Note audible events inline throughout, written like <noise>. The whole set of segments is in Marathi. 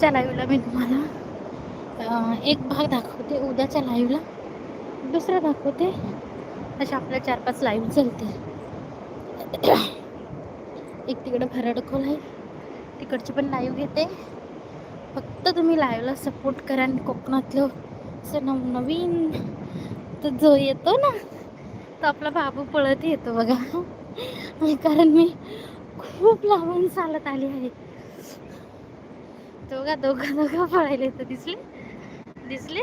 आजच्या लाईव्हला मी तुम्हाला एक भाग दाखवते. उद्याच्या लाईव्हला दुसरा दाखवते. अशा आपल्या चार पाच लाईव्ह चालते. एक तिकडं भरडखोल आहे. तिकडची पण लाईव्ह घेते. फक्त तुम्ही लाईव्हला सपोर्ट करा आणि कोकणातलं असं नवनवीन तर जो येतो ना तो आपला बाबू पळत येतो बघा. कारण मी खूप लांबून चालत आली आहे. तो बघा दोघं दोघं पळायले तर दिसले? दिसले?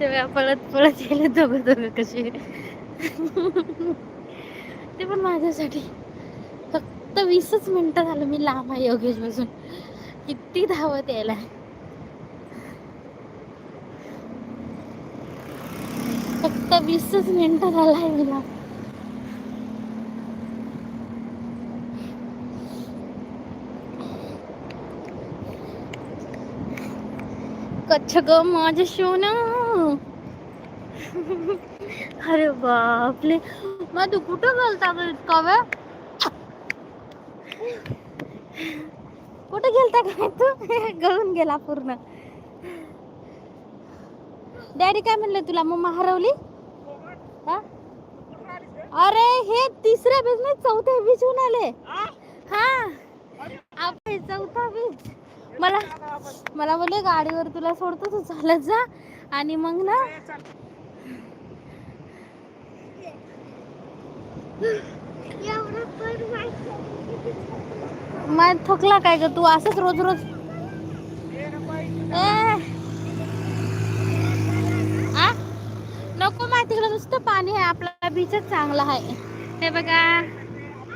तेव्हा पळत पळत गेले दोघं दोघं कसे. ते पण माझ्यासाठी. फक्त वीसच मिनटं झालं मी लांब आहे योगेश बसून किती धावत यायला. फक्त वीसच मिनटं झाला आहे मी लांब. अच्छा ग माझे सोन अरे बापले मग तू कुठं गेलता ग इतका वेळ? गेलता काय तू? गळून गेला पूर्ण. डॅडी काय म्हणलं तुला? मम्मा हरवली? अरे हे तिसऱ्या बीज नाही चौथ्या होऊन आले हा आपण चौथा बीज मला मला बोलले गाडीवर तुला सोडतो तू चालत जा. आणि मग ना मग थकला काय ग तू? असंच रोज रोज. आ? नको माहिती तिकडे नुसतं पाणी आहे. आपला बीचच चांगला आहे. हे बघा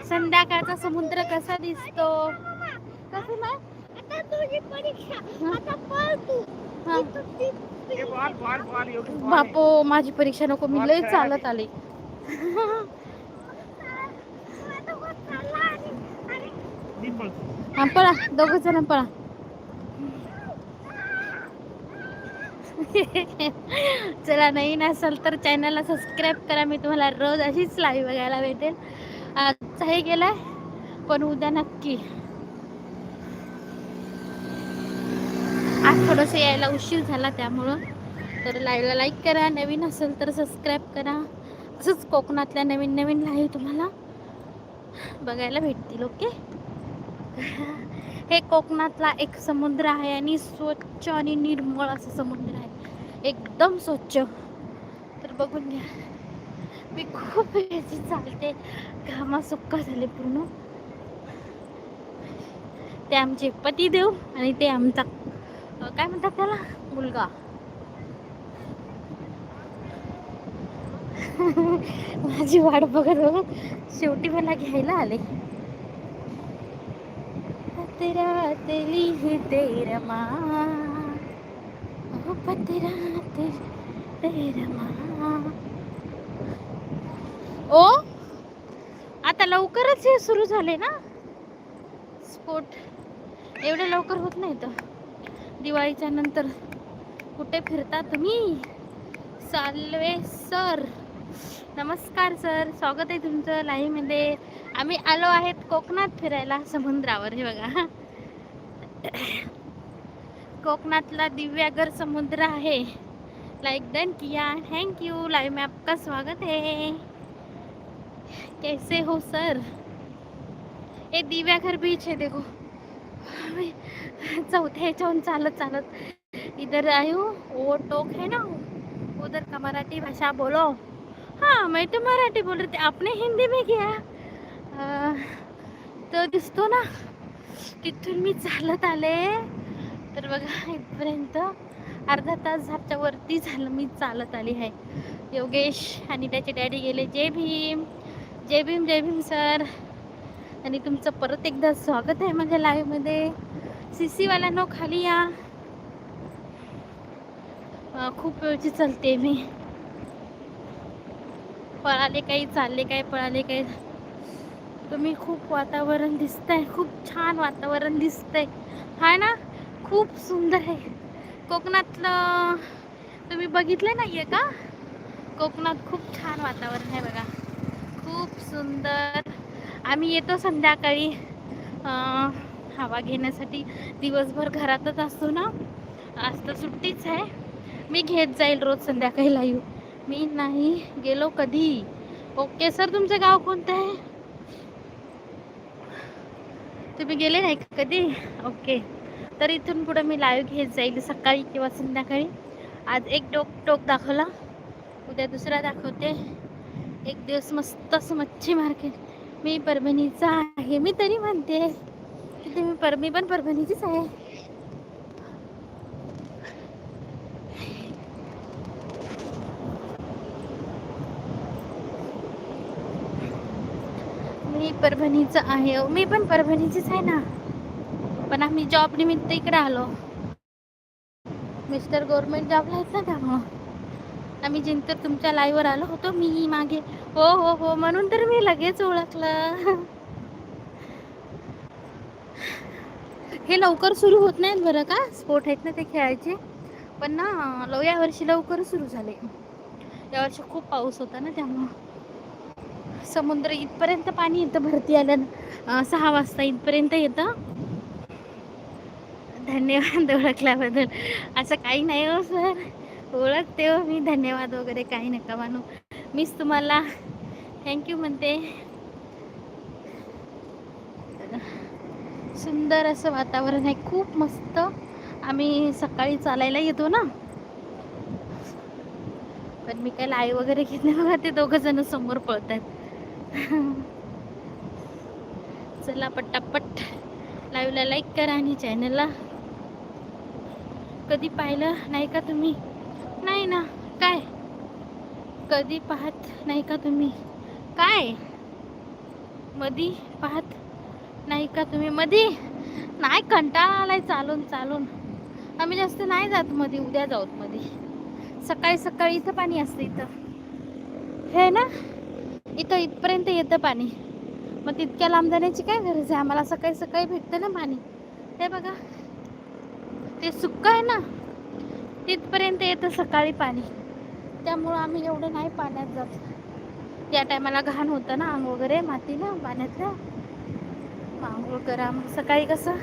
संध्याकाळचा समुद्र कसा दिसतो. कसं नाही हा. बापो माझी परीक्षा नको. मी लय चालत आले. हा पळा. दोघ जण पळा. चला नवीन असेल तर चॅनलला सबस्क्राईब करा. मी तुम्हाला रोज अशीच लाईव्ह बघायला भेटेल. आजचाही गेलाय पण उद्या नक्की. थोडंसं यायला उशीर झाला त्यामुळं. तर लाईव्हला लाईक करा नवीन असेल तर सबस्क्राईब करा. असंच कोकणातल्या नवीन नवीन लाईव्ह तुम्हाला बघायला भेटतील ओके हे कोकणातला एक समुद्र आहे आणि स्वच्छ आणि निर्मळ असं समुद्र आहे. एकदम स्वच्छ. तर बघून घ्या. मी खूप याची चालते. घामा सुक्का झाले पूर्ण. ते आमचे पतिदेव आणि ते आमचा काय म्हणतात त्याला? मुलगा. <laughs> माझी वाट बघत बघत शेवटी मला घ्यायला आले. तेरा तेली ही तेरा माँ. ओ ते ओ आता लवकरच हे सुरू झाले ना? स्पोर्ट एवढे लवकर होत नाही तर. दिवाळीच्या नंतर कुठे फिरता तुम्ही? साल्वे सर. नमस्कार सर. स्वागत आहे तुमचं लाईव्हमध्ये. आम्ही आलो आहेत कोकणात फिरायला समुद्रावर हे बघा. कोकणातला दिव्यागर समुद्र आहे. लाईक डन किया? थँक्यू यू में आपका स्वागत है. कैसे हो सर? ये दिव्याघर बीच है देखो. चौथ्या चौथे चालत चालत इधर आयो. वो टोक है ना? उधर का मराठी भाषा बोलो. हाँ मैं तो मराठी बोल रही थी। आपने हिंदी में किया? तो दिसतो ना तिथून मी चालत आले. तर बघा इथपर्यंत अर्धा तास झापच्या वरती झालं मी चालत आली आहे. योगेश आणि त्याचे डॅडी गेले. जय भीम. जय भीम जय भीम सर. आणि तुमचं परत एकदा स्वागत आहे माझ्या लाईव्हमध्ये सी सीवाल्यांनो खाली या. खूप वेळची चालते मी. पळाले काही चालले काय पळाले काय तुम्ही खूप वातावरण दिसतंय खूप छान वातावरण दिसतंय. हाय ना? खूप सुंदर आहे. कोकणातलं तुम्ही बघितलं नाही आहे का? कोकणात खूप छान वातावरण आहे बघा. खूप सुंदर. आम्ही येतो संध्याकाळी. हवा घेण्यासाठी दिवसभर घरातच असतो ना? आज तर सुट्टीच आहे. मी घेत जाईल रोज संध्याकाळी लाईव्ह. मी नाही गेलो कधी. ओके सर तुमचं गाव कोणतं आहे? तुम्ही गेले नाही का कधी? ओके. तर इथून पुढे मी लाईव्ह घेत जाईल सकाळी किंवा संध्याकाळी. आज एक टोक टोक दाखवला. उद्या दुसरा दाखवते. एक दिवस मस्त असं मच्छी मार्केट. मी परभणीचा आहे. मी तरी म्हणते की तुम्ही पर मी पण परभणीचीच आहे. मी परभणीच आहे. मी पण परभणीचीच आहे ना. पण आम्ही जॉब निमित्त इकडे आलो. मिस्टर गव्हर्नमेंट जॉबला आहेत ना त्यामुळं. आम्ही जिंतर तुमच्या लाईव्हवर आलो होतो मी मागे. हो हो हो म्हणून तर मी लगेच ओळखलं. हे लवकर सुरू होत नाहीत बरं का? स्पोर्ट आहेत ना ते खेळायचे. पण ना लव या वर्षी लवकर सुरू झाले. यावर्षी खूप पाऊस होता ना त्यामुळं. समुद्र इथपर्यंत पाणी येतं भरती आल्या सहा वाजता इथपर्यंत येतं. धन्यवाद ओळखल्याबद्दल. असं काही नाही हो सर. ओळखते हो मी धन्यवाद वगैरे काही नका मानू. मीच तुम्हाला थँक्यू म्हणते. सुंदर असं वातावरण आहे खूप मस्त. आम्ही सकाळी चालायला येतो ना. पण मी काय लाईव्ह वगैरे घेत नाही बघा ते दोघं जण समोर पळतात चला पटापट. लाईव्हला लाईक करा आणि चॅनलला कधी पाहिलं नाही का तुम्ही? नाही ना. काय? कधी पाहत नाही का तुम्ही? काय? मधी पाहत नाही का तुम्ही? मधी? नाही कंटाळा आलाय चालून चालून. आम्ही जास्त नाही जात मध्ये उद्या जाऊत मध्ये सकाळी सकाळी इथं पाणी असतं इथं. हे ना? इथं इथपर्यंत येतं पाणी. मग तितक्या लांब जाण्याची काय गरज आहे? आम्हाला सकाळी सकाळी भेटतं ना पाणी. हे बघा. ते सुक्क आहे ना? तिथपर्यंत येतं सकाळी पाणी. त्यामुळं आम्ही एवढं नाही पाण्यात जात. त्या टायमाला घाण होतं ना आंघोळ वगैरे माती ना पाण्यातलं आंघोळ करा. मग सकाळी कसं?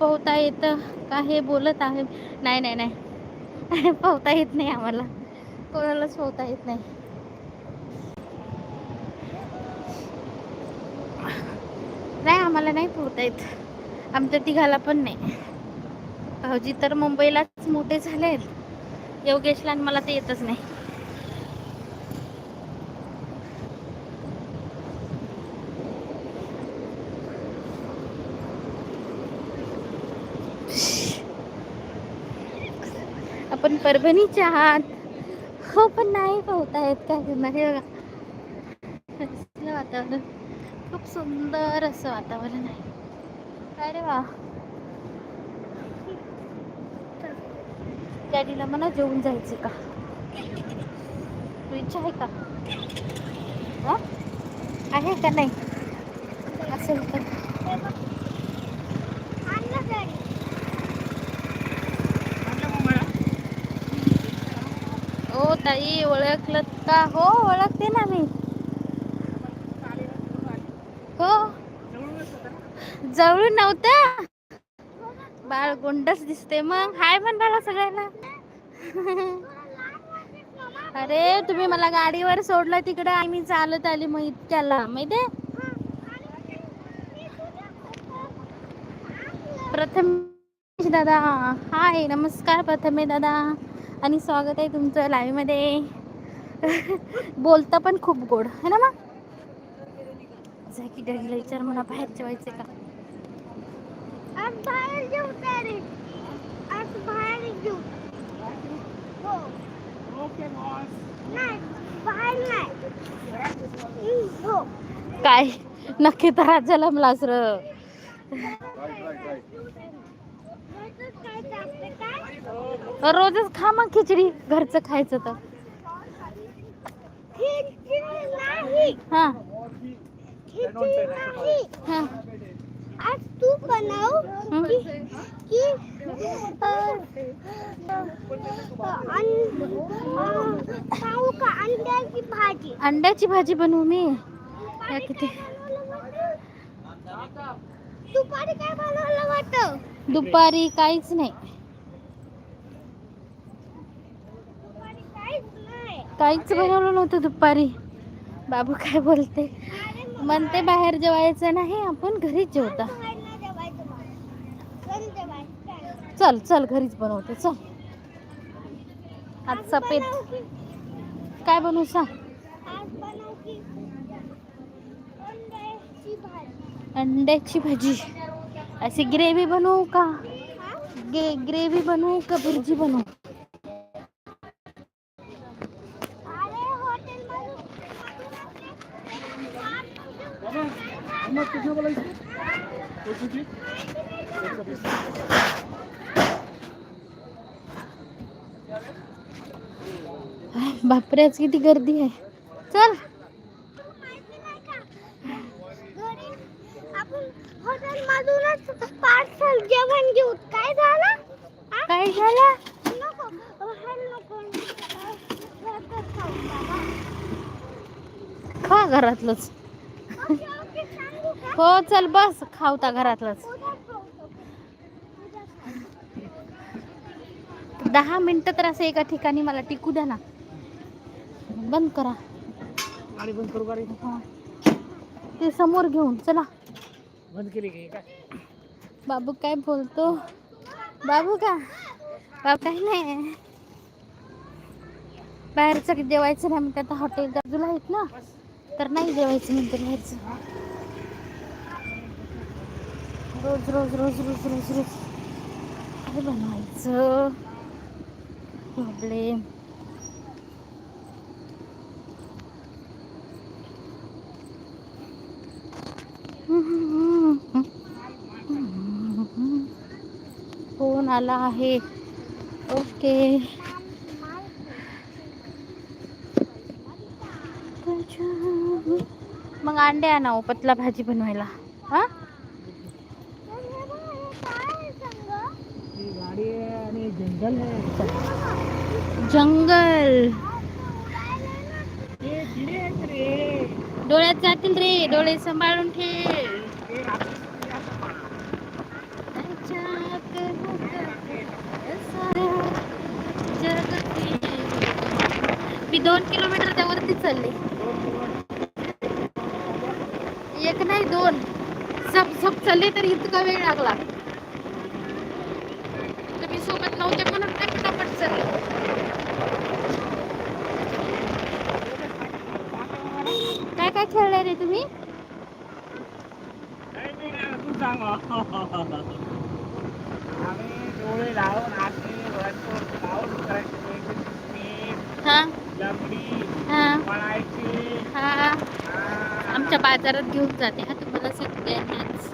पोहता येतं. का हे बोलत आहे? नाही नाही नाही. <laughs> पोहता येत नाही आम्हाला. कोणालाच पोहता येत नाही. नाही आम्हाला नाही पोहता येत. आमच्या तिघाला पण नाही. भाऊजी तर मुंबईलाच मोठे झाले योगेशला आणि मला ते येतच नाही. आपण परभणीच्या आहात हो पण नाही पोहतायत काय करणार हे बघा. वातावरण. खूप सुंदर असं वातावरण आहे. अरे वा. डॅडीला म्हणा जेवून जायचं का? तू इच्छा आहे का? आहे का नाही? असेल तर. ओ ताई ओळखलं का? हो ओळखते ना मी. हो. जवळून नव्हतं बाळ गोंडच दिसते मग हाय म्हणला सगळ्यांना अरे तुम्ही मला गाडीवर सोडलं तिकडे. आम्ही चालत आली मग इतक्याला. माहितीये? प्रथम दादा हाय. नमस्कार प्रथमे दादा. आणि स्वागत आहे तुमचं लाईव्हमध्ये बोलता पण खूप गोड. है ना मग? जा विचार मला बाहेर जेवायचे का? आज बाहेर बाहेर हो. नाही बाहेर नाही. हो. काय? नक्की तर मला असं. रोजच खा मग खिचडी. घरचं खायचं तर. खिचडी नाही. हा. खिचडी नाही. हा. आज तू बनव? की की सांगू अंड्याची भाजी. अंड्याची भाजी बनवू मी? या किती? दुपारी काय बनवलं वाटतं? दुपारी काहीच नाही. काहीच बनवलं नव्हतं दुपारी. बाबू काय बोलते? म्हणते बाहेर जेवायचं नाही आपण घरीच जेवता. चल चल घरीच बनवते चल. आज सफेद. काय बनवू सांग? अंड्याची भाजी. अशी ग्रेव्ही बनवू का? ग्रेव्ही बनवू का भुर्जी बनवू? बापरे आज किती गर्दी आहे. चल. पार्सल जेवण घेऊ काय झालं काय झालं? खा घरातलंच. हो चल बस खावता घरातलंच. दहा मिनिटं तर असं एका ठिकाणी मला टिकू द्या ना. बंद करा. बंद करू गाडी. ते समोर घेऊन चला. बंद केली बाबू काय बोलतो? बाबू का? बाबू काही नाही. बाहेरचं जेवायचं नाही म्हणते आता हॉटेल बाजूला आहेत ना. तर नाही जेवायचं म्हणते बाहेरचं. रोज रोज रोज रोज रोज रोज. काय बनवायचं प्रॉब्लेम फोन आला आहे. ओके. मग अंडे आणा पतला भाजी बनवायला हा पण हे बघ, हे काय आहे संग? ही गाडी आहे आणि जंगल आहे जंगल. डोळ्यात जातील रे डोळे सांभाळून ठेव. मी दोन किलोमीटरच्या वरती चालले. एक नाही दोन. सब सब चालले तर इतका वेळ लागला तुम्ही सोबत नव्हते म्हणून ते पटापट चालले काय काय खेळले रे तुम्ही नाही, नाही, नाही, तू सांग आम्ही डोळे लावून आधी वरतून लावून करायचे मीठ, हा लंगडी हा पळायची हा आमच्या बाजारात घेऊन जाते हा तुम्हाला सगळ्यांनाच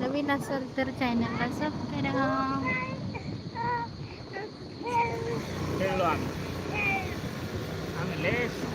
नवीन असेल तर चॅनलला सबस्क्राईब करा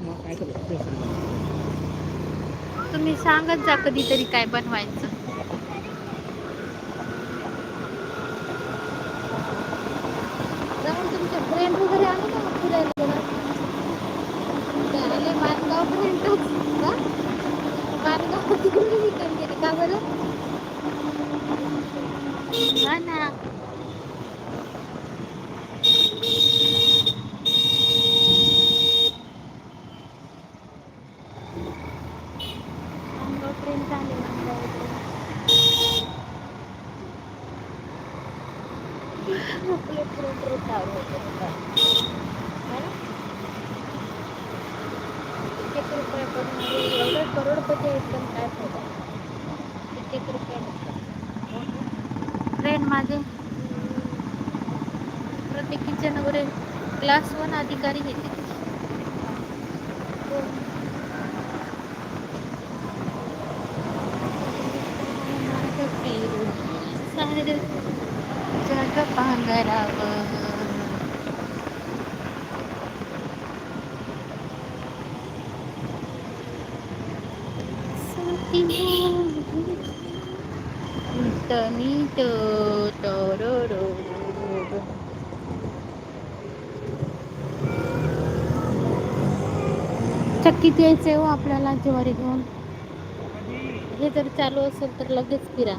मग काय तुम्ही सांगत जा कधीतरी काय बनवायचं. जाऊन तुमचे फ्रेंड वगैरे आले का मग फिरायला जरा? ते आले मानगाव फ्रेंडच का मानगाव तिकडे रिटर्न गेले का बरं? हा ना. किचन माझे प्रत्येक किचन वगैरे क्लास वन अधिकारी घेते सारं जग पांघरावं. चक्कीत यायचंय हो आपल्याला ज्वारी घेऊन. हे जर चालू असेल तर लगेच फिरा?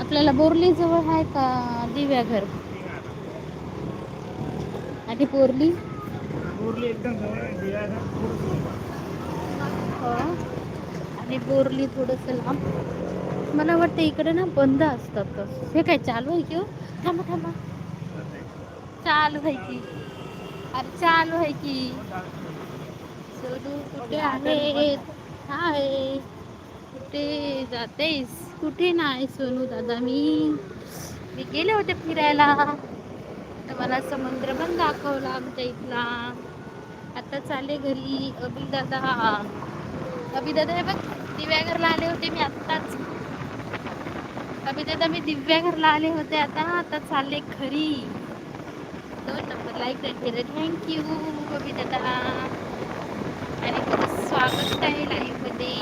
आपल्याला बोरली जवळ आहे का दिव्या घर? आणि बोरली. उरली एकदम जवळ आहे. दिव्याचा थोडंसं बोरली थोडस लांब. मला वाटतं इकडे ना बंद असतात हे काय चालू आहे की हो? थांबा थांबा. चालू आहे की. अरे चालू आहे की. सोनू कुठे आहे? हाय. कुठे जातेस? कुठे नाही सोनू दादा मी. मी गेले होते फिरायला. तर मला समुद्र पण दाखवला आमच्या इथला. आता चाले घरी अभि दादा अभि दादा हे बघ दिव्याघरला आले होते मी आत्ताच. अभि दादा मी दिव्याघरला आले होते आता. आता चालले घरी. दोन नंबर लाईक केलं थँक्यू अभि दादा. आणि तुझं स्वागत आहे लाईव्हमध्ये.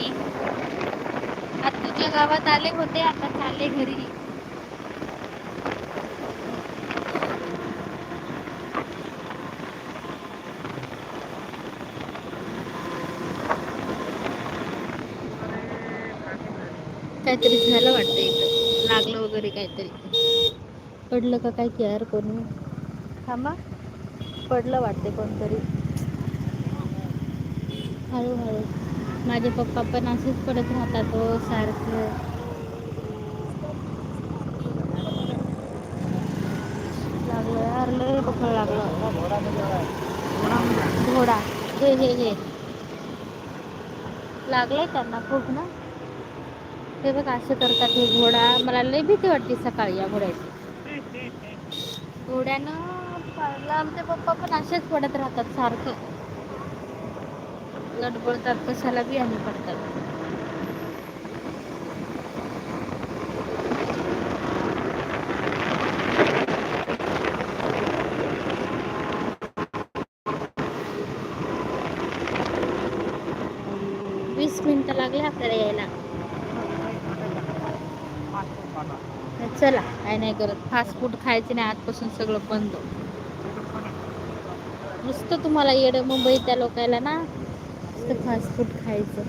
आता तुझ्या गावात आले होते आता चालले घरी. काहीतरी झालं वाटतं इथं लागलं वगैरे काहीतरी. पडलं का काय केअर करून? थांबा. पडलं वाटते कोणतरी. हळूहळू. माझे पप्पा पण असेच पडत राहतात हो सारखं. लागलं बखळ लागलं. घोडा. हे हे हे. लागलंय त्यांना खूप ना? हे बघ असं करतात हे घोडा. मला लय भीती वाटते सकाळी या घोड्याची. घोड्यानं पाळला आमचे पप्पा पण असेच पडत राहतात सारखं. लडबडतात कशाला बी आणि पडतात वीस मिनिटं लागले आपल्याला यायला. चला काय नाही करत. फास्ट फूड खायचे नाही आजपासून सगळं बंद. नुसतं तुम्हाला येड मुंबई त्या लोकायला ना नुसतं फास्ट फूड खायचं.